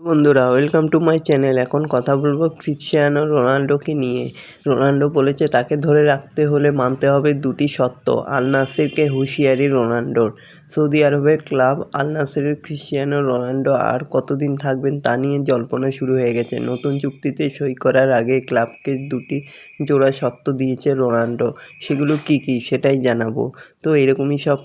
বন্ধুরা welcome to my channel এখন কথা বলব ক্রিশ্চিয়ানো রোনাল্ডোকে নিয়ে। রোনাল্ডো বলেছে, তাকে ধরে রাখতে হলে মানতে হবে দুটি সত্য আল নাসিরকে হুঁশিয়ারি রোনাল্ডোর। সৌদি আরবের ক্লাব আল নাসিরের ক্রিশ্চিয়ানো রোনাল্ডো আর কতদিন থাকবেন তা নিয়ে জল্পনা শুরু হয়ে গেছে। নতুন চুক্তিতে সই করার আগে ক্লাবকে দুটি জোড়া সত্য দিয়েছে রোনাল্ডো। সেগুলো কি কি সেটাই জানাব। তো এরকমই সব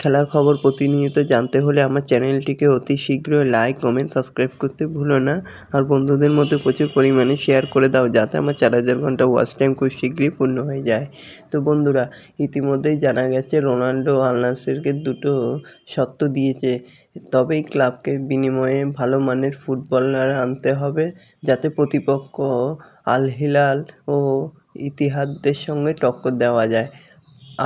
খেলার খবর প্রতিনিয়ত জানতে হলে আমার চ্যানেলটিকে অতি শীঘ্রই লাইক, কমেন্ট, সাবস্ক্রাইব করতে ভুলো না। আর বন্ধুদের মধ্যে প্রচুর পরিমাণে শেয়ার করে দাও যাতে আমার চার হাজার ঘণ্টা ওয়াচ টাইম খুব শীঘ্রই পূর্ণ হয়ে যায়। তো বন্ধুরা, ইতিমধ্যেই জানা গেছে রোনাল্ডো আল নাসিরকে দুটো সত্ত্ব দিয়েছে। তবেই ক্লাবকে বিনিময়ে ভালো মানের ফুটবলার আনতে হবে যাতে প্রতিপক্ষ আল হিলাল ও ইতিহাদদের সঙ্গে টক্কর দেওয়া যায়।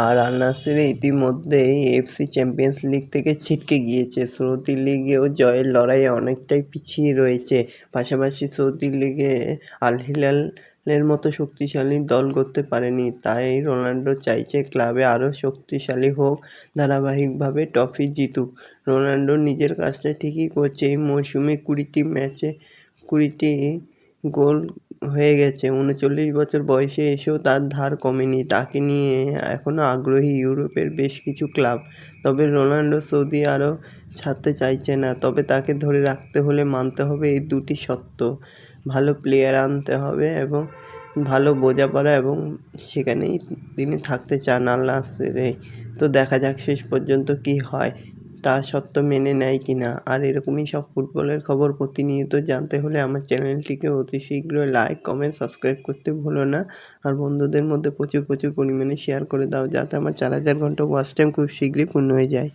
আর আল নাসির ইতিমধ্যেই এফসি চ্যাম্পিয়ন্স লিগ থেকে ছিটকে গিয়েছে। সৌদি লিগেও জয়ের লড়াইয়ে অনেকটাই পিছিয়ে রয়েছে। পাশাপাশি সৌদি লিগে আল হিলালের মতো শক্তিশালী দল করতে পারেনি। তাই রোনাল্ডো চাইছে ক্লাবে আরও শক্তিশালী হোক, ধারাবাহিকভাবে ট্রফি জিতুক। রোনাল্ডো নিজের কাজটা ঠিকই করছে। এই মৌসুমে কুড়িটি ম্যাচে কুড়িটি গোল হয়ে গেছে। উনচল্লিশ বছর বয়সে এসেও তার ধার কমেনি। তাকে নিয়ে এখনও আগ্রহী ইউরোপের বেশ কিছু ক্লাব। তবে রোনাল্ডো সৌদি আরব ছাড়তে চাইছে না। তবে তাকে ধরে রাখতে হলে মানতে হবে এই দুটি সত্য ভালো প্লেয়ার আনতে হবে এবং ভালো বোঝাপড়া এবং সেখানেই তিনি থাকতে চান আল নাসেরে তো দেখা যাক শেষ পর্যন্ত কী হয়। তা সত্য মেনে নেয় কি না? আর এরকমই সব ফুটবলের খবর প্রতিনিয়ত জানতে হলে আমার চ্যানেলটিকে অতি শীঘ্রই লাইক কমেন্ট সাবস্ক্রাইব করতে ভুলো না। আর বন্ধুদের মধ্যে প্রচুর প্রচুর পরিমাণে শেয়ার করে দাও যাতে আমার চার হাজার ঘণ্টা ওয়াচ টাইম খুব শীঘ্রই পূর্ণ হয়ে যায়।